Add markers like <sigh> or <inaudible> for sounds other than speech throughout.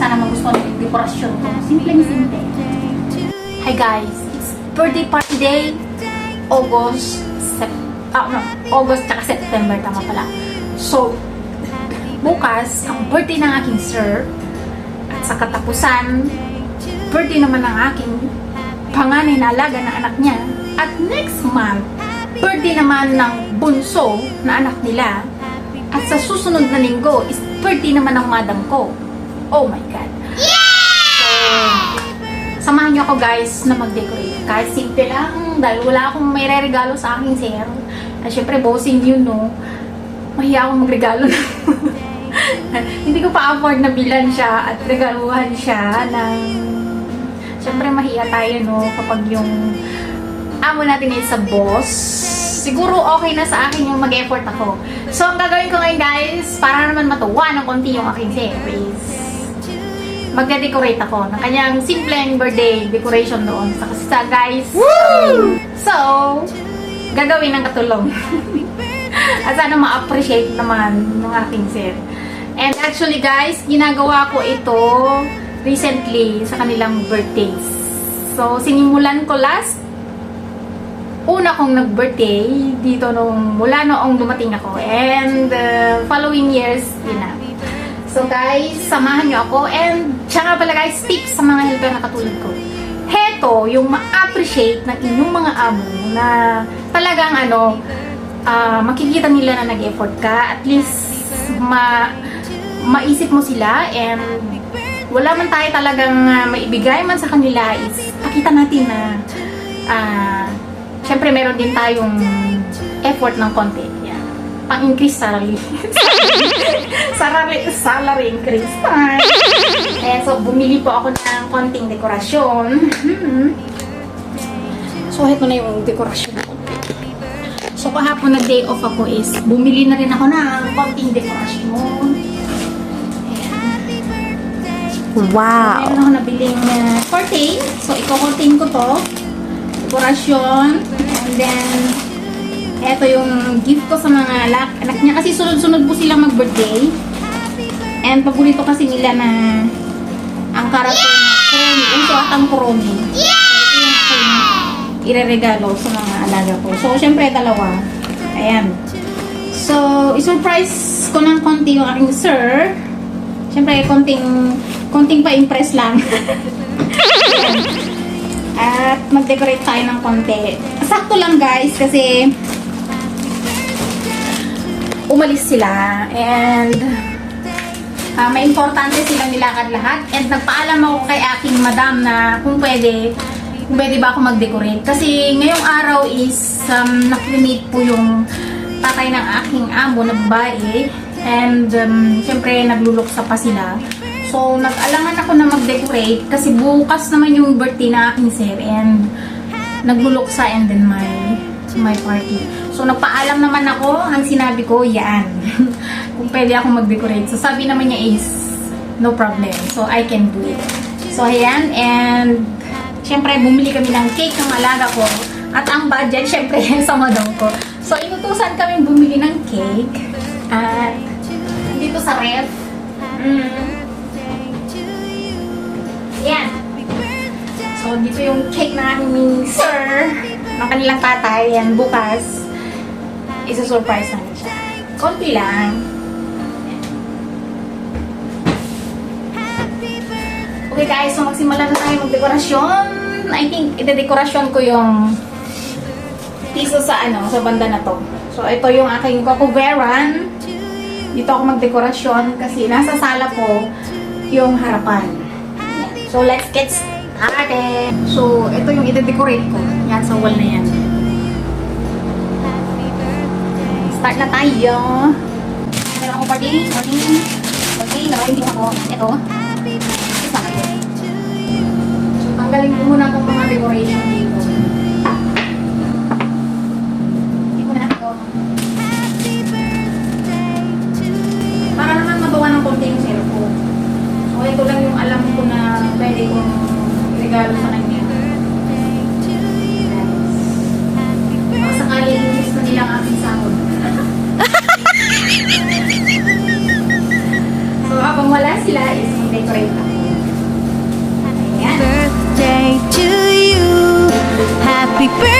sana magustuhan yung dekorasyon ko. Simpleng simple. Hi guys, it's birthday party day. August, Sep ah, no, August tsaka September, tama pala. So, bukas, ang birthday ng aking sir, at sa katapusan, birthday naman ng aking panganay na alaga na anak niya. At next month, birthday naman ng bunso na anak nila. At sa susunod na linggo is birthday naman ng madam ko. Oh my God. So, samahan niyo ako guys na mag-decorate. Kahit simple lang, dahil wala akong may regalo sa aking sir. At syempre, bossing yun, no? Mahiya akong magregalo na. <laughs> Hindi ko pa afford na bilan siya at regaluhan siya ng... Syempre, mahiya tayo, no? Kapag yung amo natin is sa boss, siguro okay na sa akin yung mag-effort ako. So, ang gagawin ko ngayon, guys, para naman matuwa ng konti yung aking series, magde-decorate ako ng kanyang simpleng birthday decoration doon sa sa guys. So, gagawin ng katulong. <laughs> At sana ma-appreciate naman ng aking sir. And actually guys, ginagawa ko ito recently sa kanilang birthdays. So, sinimulan ko last una kong nag-birthday dito nung mula noong dumating ako. And uh, following years, yun na. So guys, samahan niyo ako. And siya nga pala guys, tips sa mga helper na katulad ko. Heto, yung ma-appreciate ng inyong mga amo na talagang ano, ah, makikita nila na nag-effort ka. At least, ma maisip mo sila and wala man tayo talagang ah, maibigay man sa kanila is pakita natin na ah, syempre meron din tayong effort ng konti. Pang-increase salary. <laughs> salary, salary increase time. Eh, so, bumili po ako ng konting dekorasyon. Mhm. so, ito na yung dekorasyon ko. So, kahapon na day off ako is, bumili na rin ako ng konting dekorasyon. Wow. Meron ako nabiling uh, curtain. So, iko-curtain ko to. Dekorasyon. And then, eto yung gift ko sa mga anak, anak niya. Kasi sunod-sunod po silang mag-birthday. And paborito kasi nila na ang karakter na Kuromi. Uso at ang Kuromi. So, ito yung aking ireregalo sa mga alaga ko. So, syempre, dalawa. Ayan. So, isurprise ko ng konti yung aking sir. Siyempre, konting, konting pa-impress lang. <laughs> At mag-decorate tayo ng konti. Sakto lang guys, kasi umalis sila. And ah, may importante silang nilakad lahat. And nagpaalam ako kay aking madam na kung pwede, kung pwede ba ako mag-decorate. Kasi ngayong araw is um, nakremate po yung tatay ng aking amo na babae. And um, syempre nagluluksa pa sila. So nag-alangan ako na mag-decorate kasi bukas naman yung birthday na aking sir and nagluluksa and then my my party. So nagpaalam naman ako, ang sinabi ko, yan. <laughs> Kung pwede ako mag-decorate. So sabi naman niya is no problem. So I can do it. So ayan and syempre bumili kami ng cake ng alaga ko at ang budget syempre <laughs> sa madam ko. So inutusan kami bumili ng cake at dito sa ref. Mm. Yan. So, dito yung cake na aming sir, ng kanilang tatay. Yan, bukas. Isa-surprise namin siya. Konti lang. Okay guys, so magsimula na tayo magdekorasyon. I think, ide-dekorasyon ko yung piso sa ano, sa banda na to. So, ito yung aking kukuveran. Dito ako magdekorasyon kasi nasa sala ko yung harapan. So, let's get started. So, ito yung ide-decorate ko. Yan, sa wall na yan. Start na tayo. Meron ako party. Party. Party. Nakainting ako. Ito. Isa kayo. So, tanggalin ko muna itong mga decoration dito. Para naman magawa ng konti yung cellphone. So, ito lang yung alam ko na pwede kong regalo sa kanya. wala sila is decorate lang. Birthday to you. Happy birthday.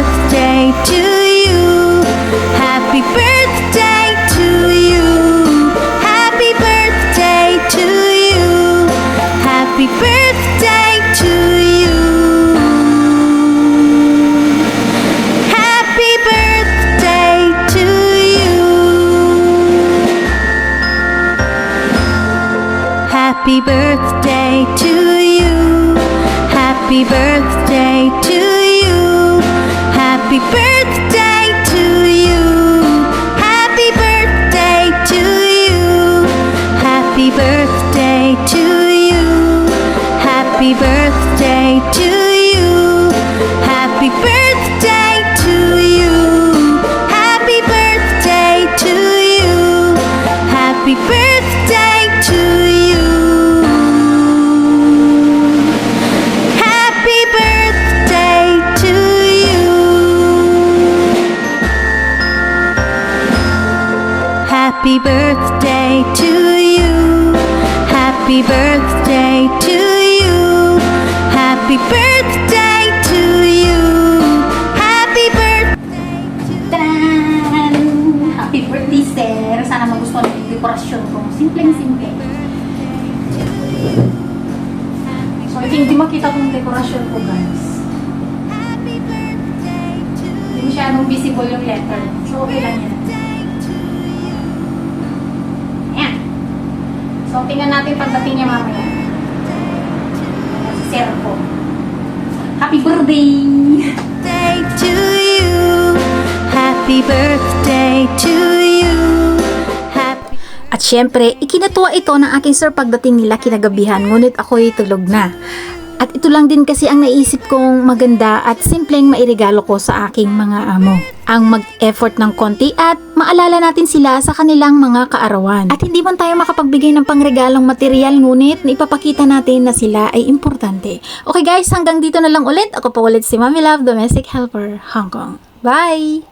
To you. Happy birthday to you. Happy birthday to you. Happy birthday. Tan! Happy birthday, sir! Sana magustuhan yung dekorasyon ko. Simpleng-simple. So, hindi makita kong dekorasyon ko, guys. Hindi masyadong visible yung letter. So, okay lang yan. Ayan. So, tingnan natin pagdating niya mamaya. Ayan, Si sir ko. Happy birthday! birthday to you. Happy birthday to you. Happy At syempre, ikinatuwa ito ng aking sir pagdating nila kinagabihan, ngunit ako'y tulog na. At ito lang din kasi ang naisip kong maganda at simpleng mairegalo ko sa aking mga amo. Ang mag-effort ng konti at maalala natin sila sa kanilang mga kaarawan. At hindi man tayo makapagbigay ng pangregalong material ngunit ipapakita natin na sila ay importante. Okay guys, hanggang dito na lang ulit. Ako po ulit si Mami Love, Domestic Helper, Hong Kong. Bye!